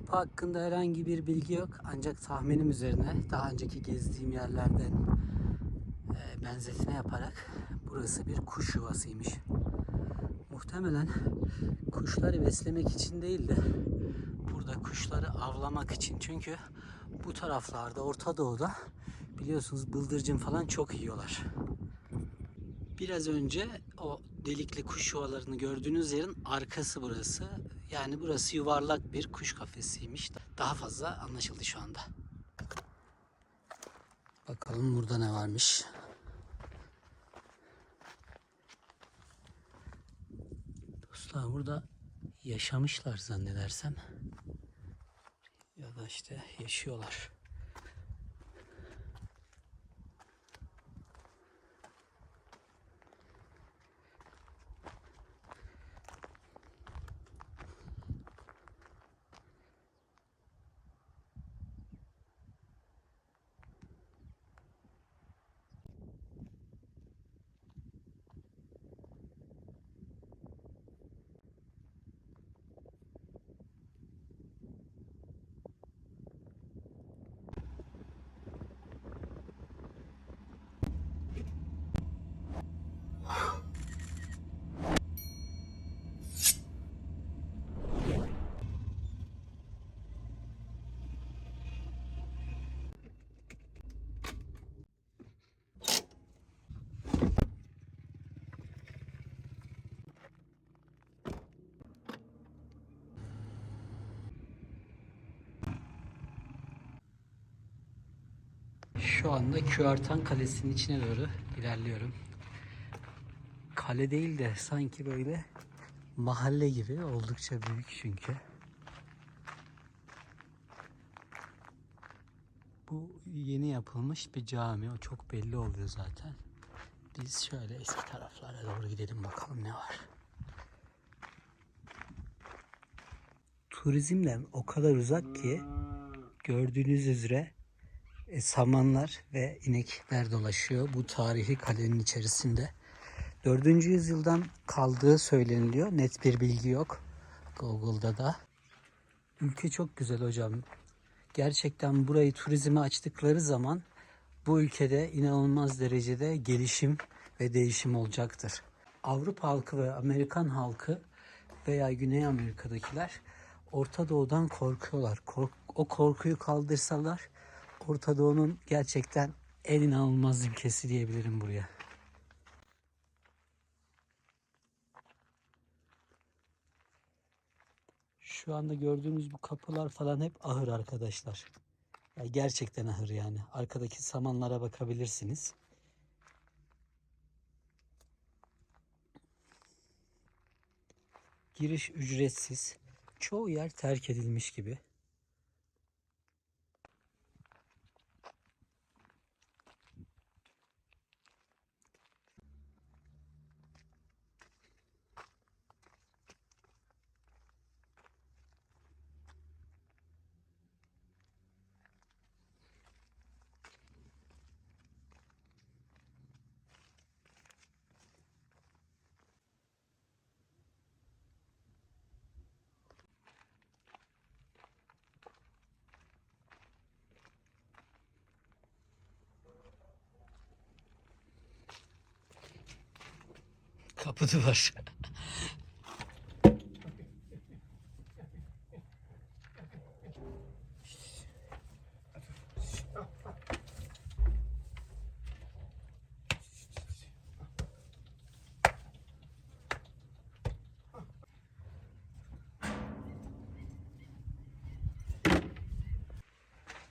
Kapı hakkında herhangi bir bilgi yok ancak tahminim üzerine daha önceki gezdiğim yerlerden e, benzetme yaparak burası bir kuş yuvasıymış. Muhtemelen kuşları beslemek için değil de burada kuşları avlamak için. Çünkü bu taraflarda Orta Doğu'da biliyorsunuz bıldırcın falan çok yiyorlar. Biraz önce o delikli kuş yuvalarını gördüğünüz yerin arkası burası. Yani burası yuvarlak bir kuş kafesiymiş. Daha fazla anlaşıldı şu anda. Bakalım burada ne varmış. Dostlar burada yaşamışlar zannedersem. Ya da işte yaşıyorlar. Şu anda Küartan Kalesi'nin içine doğru ilerliyorum. Kale değil de sanki böyle mahalle gibi oldukça büyük çünkü. Bu yeni yapılmış bir cami. O çok belli oluyor zaten. Biz şöyle eski taraflara doğru gidelim bakalım ne var. Turizmden o kadar uzak ki gördüğünüz üzere samanlar ve inekler dolaşıyor bu tarihi kalenin içerisinde. 4. yüzyıldan kaldığı söyleniliyor. Net bir bilgi yok Google'da da. Ülke çok güzel hocam. Gerçekten burayı turizme açtıkları zaman bu ülkede inanılmaz derecede gelişim ve değişim olacaktır. Avrupa halkı ve Amerikan halkı veya Güney Amerika'dakiler Orta Doğu'dan korkuyorlar. Kork- o korkuyu kaldırsalar Orta Doğu'nun gerçekten en inanılmaz ülkesi diyebilirim buraya. Şu anda gördüğünüz bu kapılar falan hep ahır arkadaşlar. Ya gerçekten ahır yani. Arkadaki samanlara bakabilirsiniz. Giriş ücretsiz. Çoğu yer terk edilmiş gibi. Kapıda var.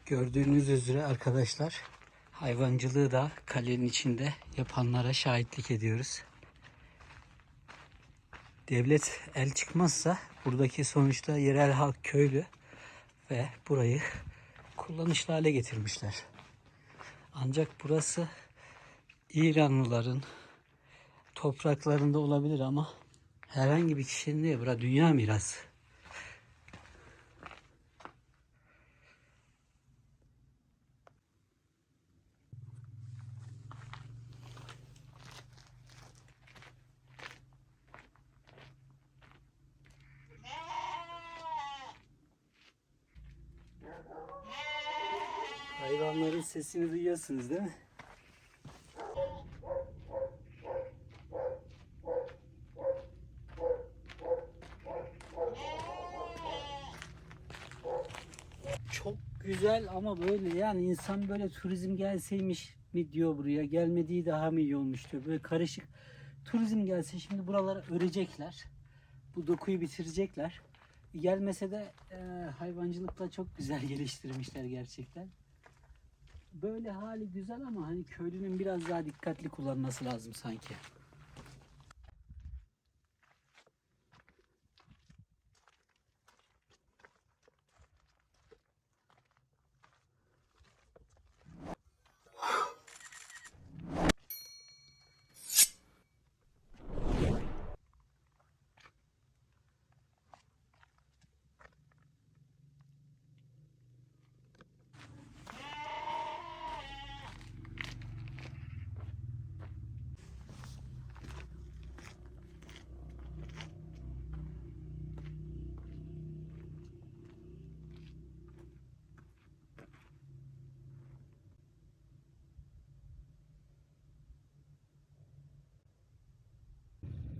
Gördüğünüz üzere arkadaşlar hayvancılığı da kalenin içinde yapanlara şahitlik ediyoruz. Devlet el çıkmazsa buradaki sonuçta yerel halk köylü ve burayı kullanışlı hale getirmişler. Ancak burası İranlıların topraklarında olabilir ama herhangi bir kişinin değil, bura dünya mirası. Hayvanların sesini duyuyorsunuz değil mi? Çok güzel ama böyle yani insan böyle turizm gelseymiş mi diyor buraya. Gelmediği daha mı iyi olmuş diyor. Böyle karışık. Turizm gelse şimdi buralara örecekler. Bu dokuyu bitirecekler. Gelmese de e, hayvancılıkla çok güzel geliştirmişler gerçekten. Böyle hali güzel ama hani köylünün biraz daha dikkatli kullanması lazım sanki.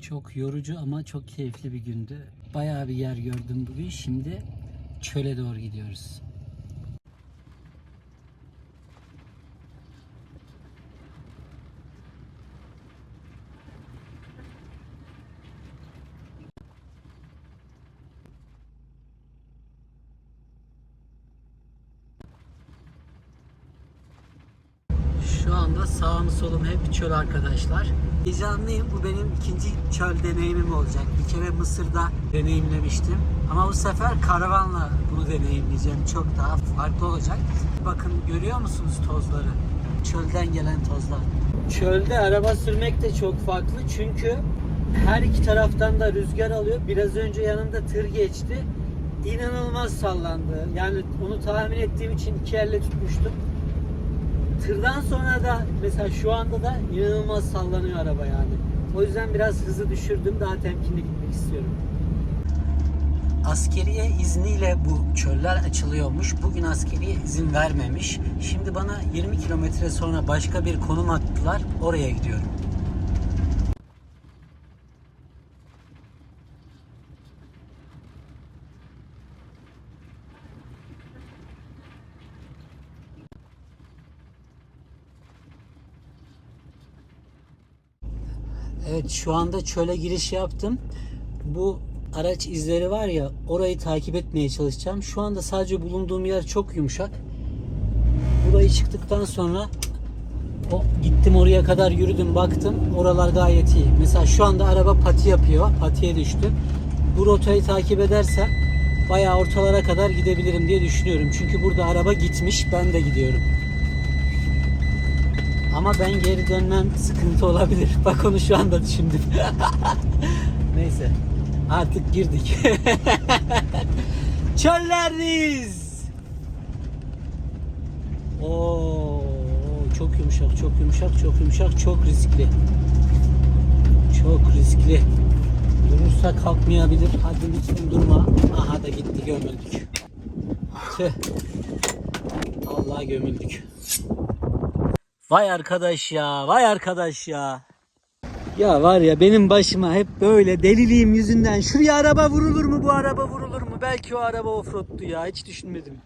Çok yorucu ama çok keyifli bir gündü. Bayağı bir yer gördüm bugün. Şimdi çöle doğru gidiyoruz. Şu anda sağım solum hep çöl arkadaşlar. Heyecanlıyım. Bu benim ikinci çöl deneyimim olacak. Bir kere Mısır'da deneyimlemiştim. Ama bu sefer karavanla bunu deneyimleyeceğim. Çok daha farklı olacak. Bakın görüyor musunuz tozları? Çölden gelen tozlar. Çölde araba sürmek de çok farklı çünkü her iki taraftan da rüzgar alıyor. Biraz önce yanımda tır geçti. İnanılmaz sallandı. Yani onu tahmin ettiğim için iki elle tutmuştum. Tırdan sonra da mesela şu anda da inanılmaz sallanıyor araba yani. O yüzden biraz hızı düşürdüm. Daha temkinli gitmek istiyorum. Askeriye izniyle bu çöller açılıyormuş. Bugün askeriye izin vermemiş. Şimdi bana 20 kilometre sonra başka bir konum attılar. Oraya gidiyorum. Evet şu anda çöle giriş yaptım. Bu araç izleri var ya orayı takip etmeye çalışacağım. Şu anda sadece bulunduğum yer çok yumuşak. Burayı çıktıktan sonra o gittim oraya kadar yürüdüm baktım. Oralar gayet iyi. Mesela şu anda araba pati yapıyor. Patiye düştü. Bu rotayı takip edersem bayağı ortalara kadar gidebilirim diye düşünüyorum. Çünkü burada araba gitmiş. Ben de gidiyorum. Ama ben geri dönmem sıkıntı olabilir. Bak onu şu anda düşündüm. Neyse. Artık girdik. Çöllerdeyiz. Oo, çok yumuşak, çok yumuşak, çok yumuşak, çok riskli. Çok riskli. Durursa kalkmayabilir. Hadi lütfen durma. Aha da gitti gömüldük. Tüh. Allah gömüldük. Vay arkadaş ya, vay arkadaş ya. Ya var ya benim başıma hep böyle deliliğim yüzünden şuraya araba vurulur mu bu araba vurulur mu? Belki o araba offroad'tu ya hiç düşünmedim.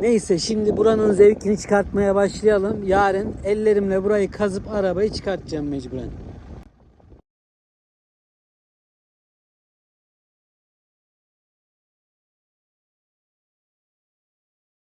Neyse şimdi buranın zevkini çıkartmaya başlayalım. Yarın ellerimle burayı kazıp arabayı çıkartacağım mecburen.